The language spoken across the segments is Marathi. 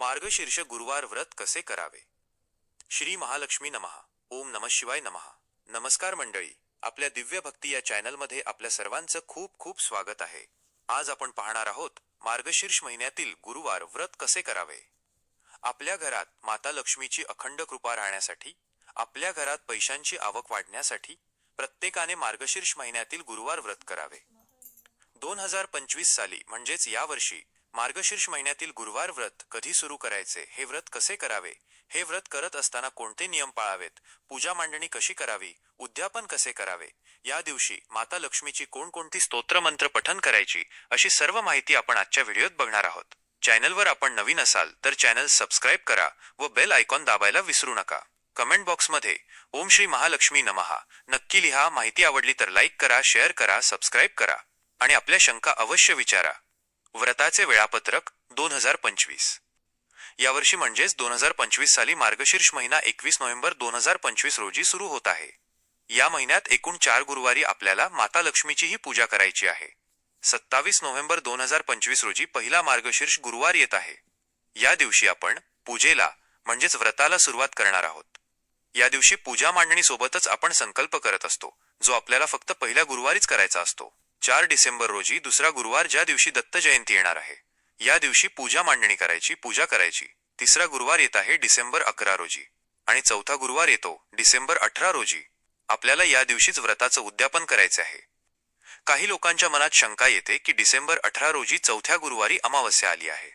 मार्गशीर्ष गुरुवार व्रत कसे करावे? श्री महालक्ष्मी नमहा ओम नम शिवाय नमहा नमस्कार मंडळी. आपल्या दिव्य भक्ती या चॅनलमध्ये आपल्या सर्वांचं खूप खूप स्वागत आहे. आज आपण पाहणार आहोत मार्गशीर्ष महिन्यातील गुरुवार व्रत कसे करावे? आपल्या घरात माता लक्ष्मीची अखंड कृपा राहण्यासाठी आपल्या घरात पैशांची आवक वाढण्यासाठी प्रत्येकाने मार्गशीर्ष महिन्यातील गुरुवार व्रत करावे. दोन हजार पंचवीस साली म्हणजेच यावर्षी मार्गशीर्ष महिन्यातील गुरुवार व्रत कधी सुरू करायचे? हे व्रत कसे करावे? हे व्रत करत असताना कोणते नियम पाळावेत? पूजा मांडणी कशी करावी? उद्यापन कसे करावे? या दिवशी माता लक्ष्मीची कोणकोणती स्तोत्रमंत्र पठन करायची? अशी सर्व माहिती आपण आजच्या व्हिडिओत बघणार आहोत. चॅनलवर आपण नवीन असाल तर चॅनल सबस्क्राईब करा व बेल आयकॉन दाबायला विसरू नका. कमेंट बॉक्समध्ये ओम श्री महालक्ष्मी नमहा. नक्की लिहा माहिती आवडली तर लाईक करा शेअर करा सबस्क्राईब करा आणि आपल्या शंका अवश्य विचारा. व्रताचे वेळापत्रक दोन हजार पंचवीस. यावर्षी म्हणजेच दोन हजार पंचवीस साली मार्गशीर्ष महिना एकवीस नोव्हेंबर दोन हजार पंचवीस रोजी सुरू होत आहे. या महिन्यात एकूण चार गुरुवारी आपल्याला माता लक्ष्मीचीही पूजा करायची आहे. सत्तावीस नोव्हेंबर दोन हजार पंचवीस रोजी पहिला मार्गशीर्ष गुरुवार येत आहे. या दिवशी आपण पूजेला म्हणजेच व्रताला सुरुवात करणार आहोत. या दिवशी पूजा मांडणीसोबतच आपण संकल्प करत असतो जो आपल्याला फक्त पहिल्या गुरुवारीच करायचा असतो. चार डिसेंबर रोजी दुसरा गुरुवार ज्या दिवशी दत्त जयंती येणार आहे या दिवशी पूजा मांडणी करायची पूजा करायची. तिसरा गुरुवार येत आहे डिसेंबर अकरा रोजी. आणि चौथा गुरुवार येतो डिसेंबर अठरा रोजी. आपल्याला या दिवशीच व्रताचं उद्यापन करायचे आहे. काही लोकांच्या मनात शंका येते की डिसेंबर अठरा रोजी चौथ्या गुरुवारी अमावस्या आली आहे.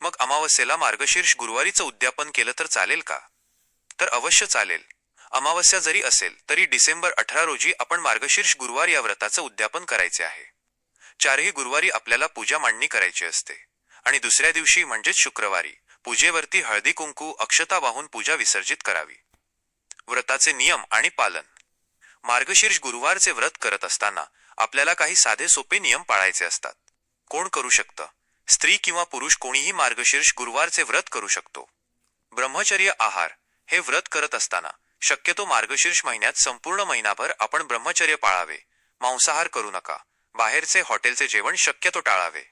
मग अमावस्येला मार्गशीर्ष गुरुवारीचं उद्यापन केलं तर चालेल का? तर अवश्य चालेल. अमावस्या जरी असेल तरी डिसेंबर अठरा रोजी आपण मार्गशीर्ष गुरुवार या व्रताचं उद्यापन करायचे आहे. चारही गुरुवारी आपल्याला पूजा मांडणी करायची असते. आणि दुसऱ्या दिवशी म्हणजेच शुक्रवारी पूजेवरती हळदी कुंकू अक्षता वाहून पूजा विसर्जित करावी. व्रताचे नियम आणि पालन. मार्गशीर्ष गुरुवारचे व्रत करत असताना आपल्याला काही साधे सोपे नियम पाळायचे असतात. कोण करू शकतं? स्त्री किंवा पुरुष कोणीही मार्गशीर्ष गुरुवारचे व्रत करू शकतो. ब्रह्मचर्य आहार हे व्रत करत असताना शक्यतो मार्गशीर्ष महिन्यात संपूर्ण महिनाभर आपण ब्रह्मचर्य पाळावे. मांसाहार करू नका. बाहेरचे हॉटेलचे जेवण शक्यतो टाळावे.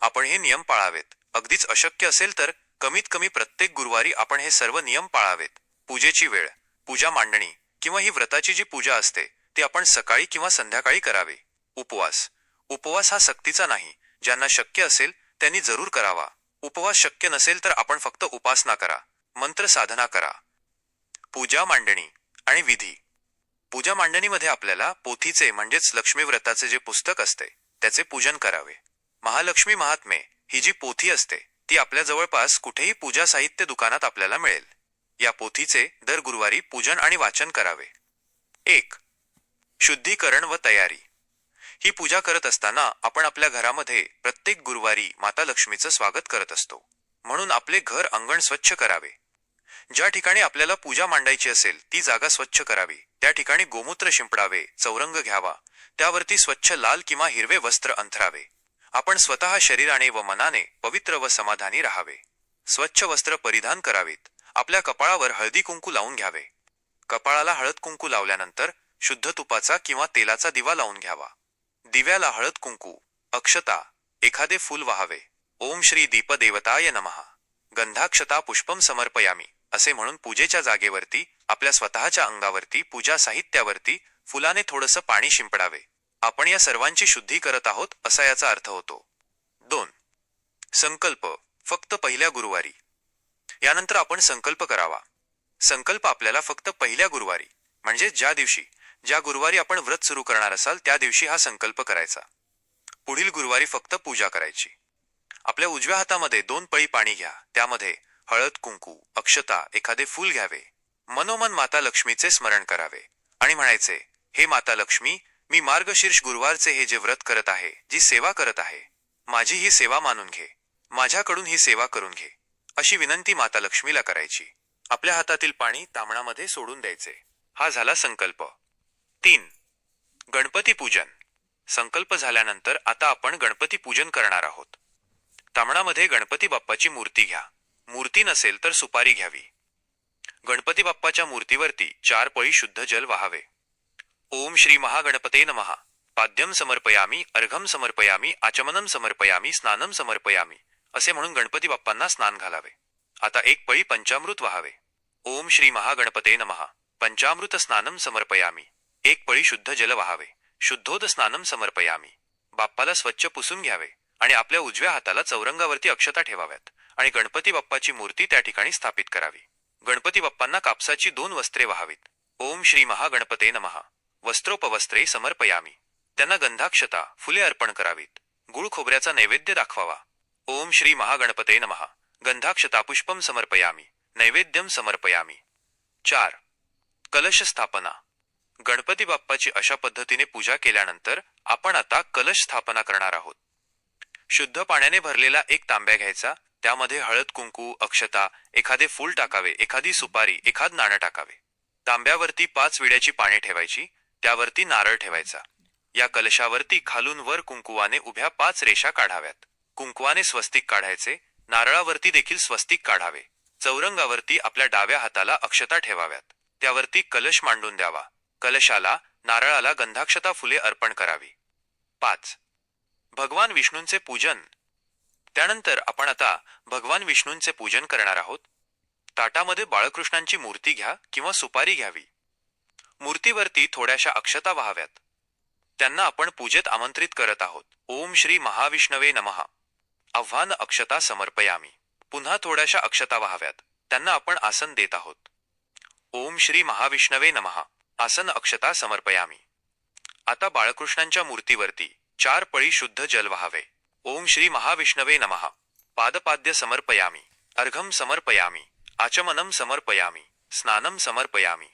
आपण हे नियम पाळावेत. अगदीच अशक्य असेल तर कमीत कमी प्रत्येक गुरुवारी आपण हे सर्व नियम पाळावेत. पूजेची वेळ पूजा मांडणी किंवा ही व्रताची जी पूजा असते ती आपण सकाळी किंवा संध्याकाळी करावे. उपवास. उपवास हा सक्तीचा नाही. ज्यांना शक्य असेल त्यांनी जरूर करावा. उपवास शक्य नसेल तर आपण फक्त उपासना करा. मंत्र साधना करा. पूजा मांडणी आणि विधी. पूजा मांडणीमध्ये आपल्याला पोथीचे म्हणजेच लक्ष्मीव्रताचे जे पुस्तक असते त्याचे पूजन करावे. महालक्ष्मी महात्मे ही जी पोथी असते ती आपल्या जवळपास कुठेही पूजा साहित्य दुकानात आपल्याला मिळेल. या पोथीचे दर गुरुवारी पूजन आणि वाचन करावे. एक शुद्धीकरण व तयारी. ही पूजा करत असताना आपण आपल्या घरामध्ये प्रत्येक गुरुवारी माता लक्ष्मीचं स्वागत करत असतो. म्हणून आपले घर अंगण स्वच्छ करावे. ज्या ठिकाणी आपल्याला पूजा मांडायची असेल ती जागा स्वच्छ करावी. त्या ठिकाणी गोमूत्र शिंपडावे चौरंग घ्यावा. त्यावरती स्वच्छ लाल किंवा हिरवे वस्त्र अंथरावे. आपण स्वतः शरीराने व मनाने पवित्र व समाधानी राहावे. स्वच्छ वस्त्र परिधान करावीत. आपल्या कपाळावर हळदी कुंकू लावून घ्यावे. कपाळाला हळद कुंकू लावल्यानंतर शुद्ध तुपाचा किंवा तेलाचा दिवा लावून घ्यावा. दिव्याला हळद कुंकू अक्षता एखादे फूल वाहावे. ओम श्री दीपदेवताय नमः. गंधाक्षता पुष्पम समर्पयामी. असे म्हणून पूजेच्या जागेवरती आपल्या स्वतःच्या अंगावरती पूजा साहित्यावरती फुलाने थोडंसं पाणी शिंपडावे. आपण या सर्वांची शुद्धी करत आहोत असा याचा अर्थ होतो. दोन. संकल्प. फक्त पहिल्या गुरुवारी. यानंतर आपण संकल्प करावा. संकल्प आपल्याला फक्त पहिल्या गुरुवारी म्हणजे ज्या दिवशी ज्या गुरुवारी आपण व्रत सुरू करणार असाल त्या दिवशी हा संकल्प करायचा. पुढील गुरुवारी फक्त पूजा करायची. आपल्या उजव्या हातामध्ये दोन पळी पाणी घ्या. त्यामध्ये हळद कुंकू अक्षता एखादे फूल घ्यावे. मनोमन माता लक्ष्मीचे स्मरण करावे. आणि म्हणायचे हे माता लक्ष्मी मी मार्गशीर्ष गुरुवारचे हे जे व्रत करत आहे जी सेवा करत आहे माझी ही सेवा मानून घे. माझ्याकडून ही सेवा करून घे. अशी विनंती माता लक्ष्मीला करायची. आपल्या हातातील पाणी तामणामध्ये सोडून द्यायचे. हा झाला संकल्प. तीन गणपती पूजन. संकल्प झाल्यानंतर आता आपण गणपती पूजन करणार आहोत. तामणामध्ये गणपती बाप्पाची मूर्ती घ्या. मूर्ती नसेल तर सुपारी घ्यावी. गणपती बाप्पाच्या मूर्तीवरती चार पळी शुद्ध जल वाहावे. ओम श्री महागणपते नमहा पाद्यम समर्पयामी अर्घम समर्पयामी आचमनम समर्पयामी स्नानम समर्पयामी असे म्हणून गणपती बाप्पांना स्नान घालावे. आता एक पळी पंचामृत वाहावे. ओम श्री महागणपते नमहा पंचामृत स्नानम समर्पयामी. एक पळी शुद्ध जल वाहावे. शुद्धोद स्नानम समर्पयामी. बाप्पाला स्वच्छ पुसून घ्यावे आणि आपल्या उजव्या हाताला चौरंगावरती अक्षता ठेवाव्यात. आणि गणपती बाप्पाची मूर्ती त्या ठिकाणी स्थापित करावी. गणपती बाप्पांना कापसाची दोन वस्त्रे व्हावीत. ओम श्री महागणपते नमहा वस्त्रोपवस्त्रे समर्पयामी. त्यांना गंधाक्षता फुले अर्पण करावीत. गुळ खोबऱ्याचा नैवेद्य दाखवावा. ओम श्री महागणपते नमहा गंधाक्षता पुष्पम समर्पयामी. नैवेद्यम समर्पयामी. चार. कलश स्थापना. गणपती बाप्पाची अशा पद्धतीने पूजा केल्यानंतर आपण आता कलश स्थापना करणार आहोत. शुद्ध पाण्याने भरलेला एक तांब्या घ्यायचा त्यामध्ये हळद कुंकू अक्षता एखादे फूल टाकावे एखादी सुपारी एखाद नाणं टाकावे. तांब्यावरती पाच विड्याची पाने ठेवायची त्यावरती नारळ ठेवायचा. या कलशावरती खालून वर कुंकुवाने उभ्या पाच रेषा काढाव्यात. कुंकुवाने स्वस्तिक काढायचे नारळावरती देखील स्वस्तिक काढावे. चौरंगावरती आपल्या डाव्या हाताला अक्षता ठेवाव्यात. त्यावरती कलश मांडून द्यावा. कलशाला नारळाला गंधाक्षता फुले अर्पण करावी. पाच. भगवान विष्णूंचे पूजन. त्यानंतर आपण आता भगवान विष्णूंचे पूजन करणार आहोत. ताटामध्ये बाळकृष्णांची मूर्ती घ्या किंवा सुपारी घ्यावी. मूर्तीवरती थोड्याशा अक्षता व्हाव्यात. त्यांना आपण पूजेत आमंत्रित करत आहोत. ओम श्री महाविष्णवे नमः. आव्हान अक्षता समर्पयामी. पुन्हा थोड्याशा अक्षता व्हाव्यात. त्यांना आपण आसन देत आहोत. ओम श्री महाविष्णवे नमहा आसन अक्षता समर्पयामी. आता बाळकृष्णांच्या मूर्तीवरती चार पळी शुद्ध जल व्हावे. ओम श्री महाविष्णवे नमः। पादपाद्य समर्पयामी। अर्घम समर्पयामी। आचमनम समर्पयामी। स्नानम समर्पयामी।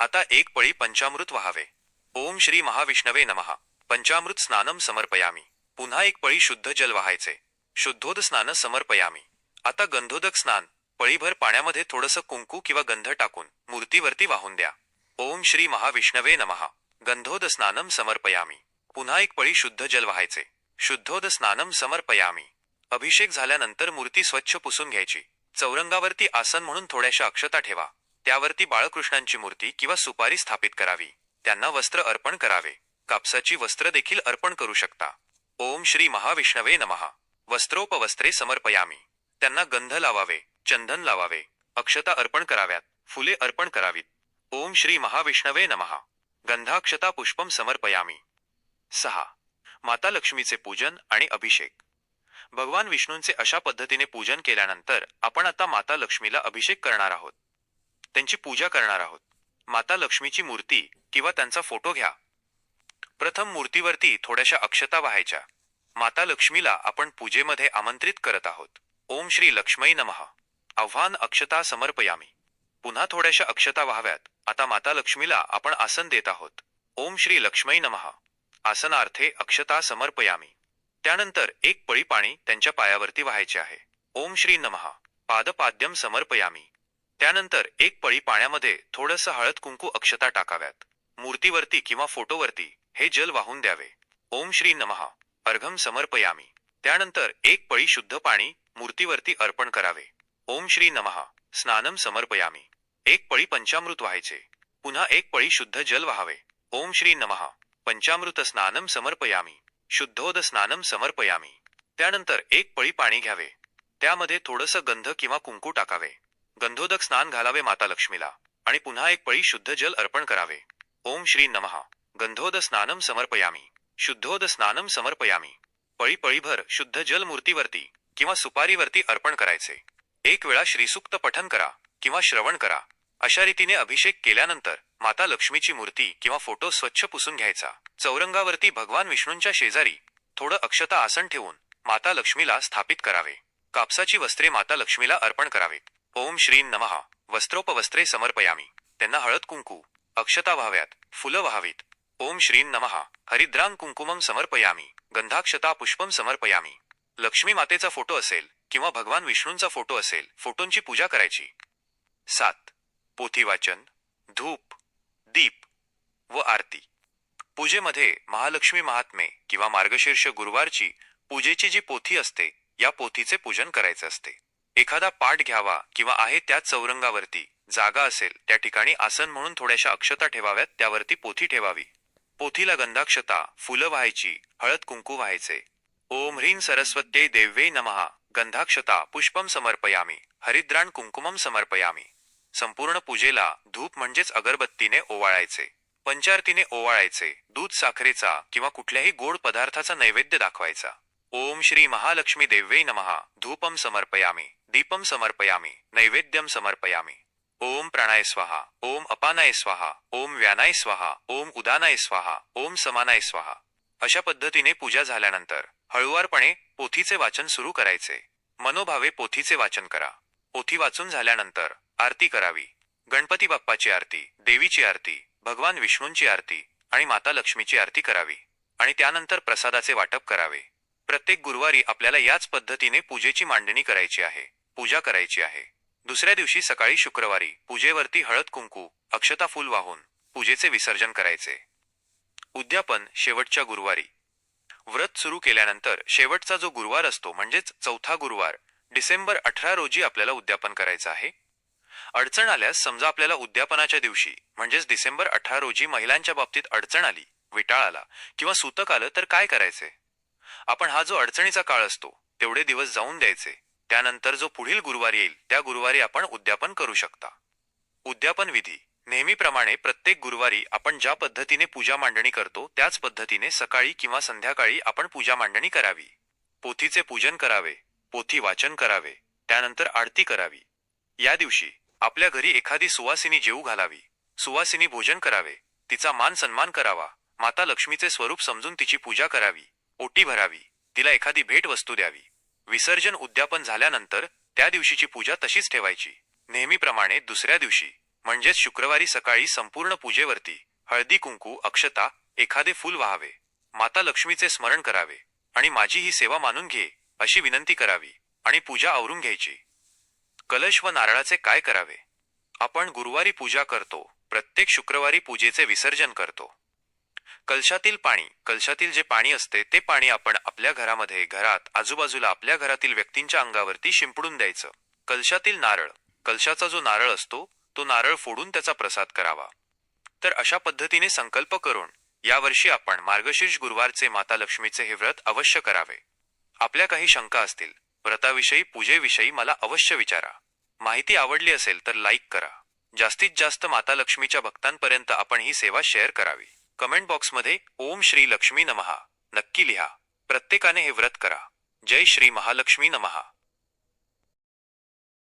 आता एक पळी पंचामृत व्हावे। ओम श्री महाविष्णवे नमः। पंचामृत स्नानम समर्पयामी। पुन्हा एक पळी शुद्ध जल व्हायचे। शुद्धोद स्नान समर्पयामी। आता गंधोदक स्नान। पळीभर पाण्यामध्ये थोडंसं कुंकू किंवा गंध टाकून मूर्तीवरती वाहून द्या। ओम श्री महाविष्णवे नमः। गंधोद स्नानम समर्पयामी। पुन्हा एक पळी शुद्ध जल व्हायचे। शुद्धोद स्नानम समर्पयामी. अभिषेक झाल्यानंतर मूर्ती स्वच्छ पुसून घ्यायची. चौरंगावरती आसन म्हणून थोड्याशा अक्षता ठेवा. त्यावरती बाळकृष्णांची मूर्ती किंवा सुपारी स्थापित करावी. त्यांना वस्त्र अर्पण करावे. कापसाची वस्त्र देखील अर्पण करू शकता. ओम श्री महाविष्णवे नमः. वस्त्रोपवस्त्रे समर्पयामी. त्यांना गंध लावावे चंदन लावावे अक्षता अर्पण कराव्यात फुले अर्पण करावीत. ओम श्री महाविष्णवे नमः. गंधाक्षता पुष्पम समर्पयामी. सहा. माता लक्ष्मीचे पूजन आणि अभिषेक. भगवान विष्णूंचे अशा पद्धतीने पूजन केल्यानंतर आपण आता माता लक्ष्मीला अभिषेक करणार आहोत. त्यांची पूजा करणार आहोत. माता लक्ष्मीची मूर्ती किंवा त्यांचा फोटो घ्या. प्रथम मूर्तीवरती थोड्याशा अक्षता व्हायच्या. माता लक्ष्मीला आपण पूजेमध्ये आमंत्रित करत आहोत. ओम श्री लक्ष्मी नमः. आव्हान अक्षता समर्पयामी. पुन्हा थोड्याशा अक्षता व्हाव्यात. आता माता लक्ष्मीला आपण आसन देत आहोत. ओम श्री लक्ष्मी नमः. आसनार्थे अक्षता समर्पयामी. त्यानंतर एक पळी पाणी त्यांच्या पायावरती व्हायचे आहे. ओम श्री नमः. पादपाद्यम समर्पयामी. त्यानंतर एक पळी पाण्यामध्ये थोडंसं हळद कुंकू अक्षता टाकाव्यात. मूर्तीवरती किंवा फोटोवरती हे जल वाहून द्यावे. ओम श्री नमः. अर्घम समर्पयामी. त्यानंतर एक पळी शुद्ध पाणी मूर्तीवरती अर्पण करावे. ओम श्री नमः. स्नानम समर्पयामी. एक पळी पंचामृत व्हायचे. पुन्हा एक पळी शुद्ध जल व्हावे. ओम श्री नमः. पंचामृत स्नानम समर्पयामी. शुद्धोद स्नानम समर्पयामी. त्यानंतर एक पळी पाणी घ्यावे. त्यामध्ये थोडंसं गंध किंवा कुंकू टाकावे. गंधोदक स्नान घालावे माता लक्ष्मीला. आणि पुन्हा एक पळी शुद्ध जल अर्पण करावे. ओम श्री नमः. गंधोद स्नानम समर्पयामी. शुद्धोद स्नानम समर्पयामी. पळी पळीभर शुद्ध जल मूर्तीवरती किंवा सुपारीवरती अर्पण करायचे. एक वेळा श्रीसुक्त पठन करा किंवा श्रवण करा. अशा रीतीने अभिषेक केल्यानंतर माता लक्ष्मीची मूर्ती किंवा फोटो स्वच्छ पुसून घ्यायचा. चौरंगावरती भगवान विष्णूंच्या शेजारी थोडं अक्षता आसन ठेवून माता लक्ष्मीला स्थापित करावे. कापसाची वस्त्रे माता लक्ष्मीला अर्पण करावेत ओम श्री नमहा वस्त्रोपवस्त्रे समर्पयामी. त्यांना हळद कुंकू अक्षता व्हाव्यात फुलं व्हावीत. ओम श्री नमहा हरिद्रांग कुंकुमम समर्पयामी. गंधाक्षता पुष्पम समर्पयामी. लक्ष्मी मातेचा फोटो असेल किंवा भगवान विष्णूंचा फोटो असेल फोटोंची पूजा करायची. सात. पोथीवाचन धूप दीप व आरती. पूजेमध्ये महालक्ष्मी महात्मे किंवा मार्गशीर्ष गुरुवारची पूजेची जी पोथी असते या पोथीचे पूजन करायचे असते. एखादा पाठ घ्यावा किंवा आहे त्या चौरंगावरती जागा असेल त्या ठिकाणी आसन म्हणून थोड्याशा अक्षता ठेवाव्यात त्यावरती पोथी ठेवावी. पोथीला गंधाक्षता फुलं व्हायची हळद कुंकू व्हायचे. ओम ह्रीं सरस्वत्यै देव्ये नमः गंधाक्षता पुष्पम समर्पयामी हरिद्राण कुंकुमम समर्पयामी. संपूर्ण पूजेला धूप म्हणजेच अगरबत्तीने ओवाळायचे. पंचारतीने ओवाळायचे. दूध साखरेचा किंवा कुठल्याही गोड पदार्थाचा नैवेद्य दाखवायचा. ओम श्री महालक्ष्मी देव्यै नमहा धूपम समर्पयामी. दीपम समर्पयामी. नैवेद्यम समर्पयामी. ओम प्राणाय स्वाहा. ओम अपानाय स्वाहा. ओम व्यानाय स्वाहा. ओम उदानाय स्वाहा. ओम समानाय स्वाहा. अशा पद्धतीने पूजा झाल्यानंतर हळुवारपणे पोथीचे वाचन सुरू करायचे. मनोभावे पोथीचे वाचन करा. पोथी वाचून झाल्यानंतर आरती करावी. गणपती बाप्पाची आरती देवीची आरती भगवान विष्णूंची आरती आणि माता लक्ष्मीची आरती करावी आणि त्यानंतर प्रसादाचे वाटप करावे. प्रत्येक गुरुवारी आपल्याला याच पद्धतीने पूजेची मांडणी करायची आहे. पूजा करायची आहे. दुसऱ्या दिवशी सकाळी शुक्रवारी पूजेवरती हळद कुंकू अक्षता फूल वाहून पूजेचे विसर्जन करायचे. उद्यापन शेवटच्या गुरुवारी. व्रत सुरू केल्यानंतर शेवटचा जो गुरुवार असतो म्हणजेच चौथा गुरुवार डिसेंबर अठरा रोजी आपल्याला उद्यापन करायचं आहे. अडचण आल्यास समजा आपल्याला उद्यापनाच्या दिवशी म्हणजेच डिसेंबर अठरा रोजी महिलांच्या बाबतीत अडचण आली विटाळ आला किंवा सूतक आलं तर काय करायचे? आपण हा जो अडचणीचा काळ असतो तेवढे दिवस जाऊन द्यायचे. त्यानंतर जो पुढील गुरुवार येईल त्या गुरुवारी आपण उद्यापन करू शकता. उद्यापन विधी. नेहमीप्रमाणे प्रत्येक गुरुवारी आपण ज्या पद्धतीने पूजा मांडणी करतो त्याच पद्धतीने सकाळी किंवा संध्याकाळी आपण पूजा मांडणी करावी. पोथीचे पूजन करावे पोथी वाचन करावे त्यानंतर आरती करावी. या दिवशी आपल्या घरी एखादी सुवासिनी जेऊ घालावी. सुवासिनी भोजन करावे. तिचा मान सन्मान करावा. माता लक्ष्मीचे स्वरूप समजून तिची पूजा करावी. ओटी भरावी. तिला एखादी भेट वस्तू द्यावी. विसर्जन उद्यापन झाल्यानंतर त्या दिवशीची पूजा तशीच ठेवायची. नेहमीप्रमाणे दुसऱ्या दिवशी म्हणजेच शुक्रवारी सकाळी संपूर्ण पूजेवरती हळदी कुंकू अक्षता एखादे फूल व्हावे. माता लक्ष्मीचे स्मरण करावे. आणि माझी ही सेवा मानून घे अशी विनंती करावी. आणि पूजा आवरून घ्यायची. कलश व नारळाचे काय करावे? आपण गुरुवारी पूजा करतो प्रत्येक शुक्रवारी पूजेचे विसर्जन करतो. कलशातील पाणी कलशातील जे पाणी असते ते पाणी आपण आपल्या घरामध्ये घरात आजूबाजूला आपल्या घरातील व्यक्तींच्या अंगावरती शिंपडून द्यायचं. कलशातील नारळ कलशाचा जो नारळ असतो तो नारळ फोडून त्याचा प्रसाद करावा. तर अशा पद्धतीने संकल्प करून यावर्षी आपण मार्गशीर्ष गुरुवारचे माता लक्ष्मीचे हे व्रत अवश्य करावे. आपल्या काही शंका असतील व्रताविषयी पूजेविषयी मला अवश्य विचारा. माहिती आवडली असेल तर लाईक करा. जास्तीत जास्त माता लक्ष्मीच्या भक्तांपर्यंत आपण ही सेवा शेअर करावी. कमेंट बॉक्समध्ये ओम श्री लक्ष्मी नमहा. नक्की लिहा. प्रत्येकाने हे व्रत करा. जय श्री महालक्ष्मी नमहा.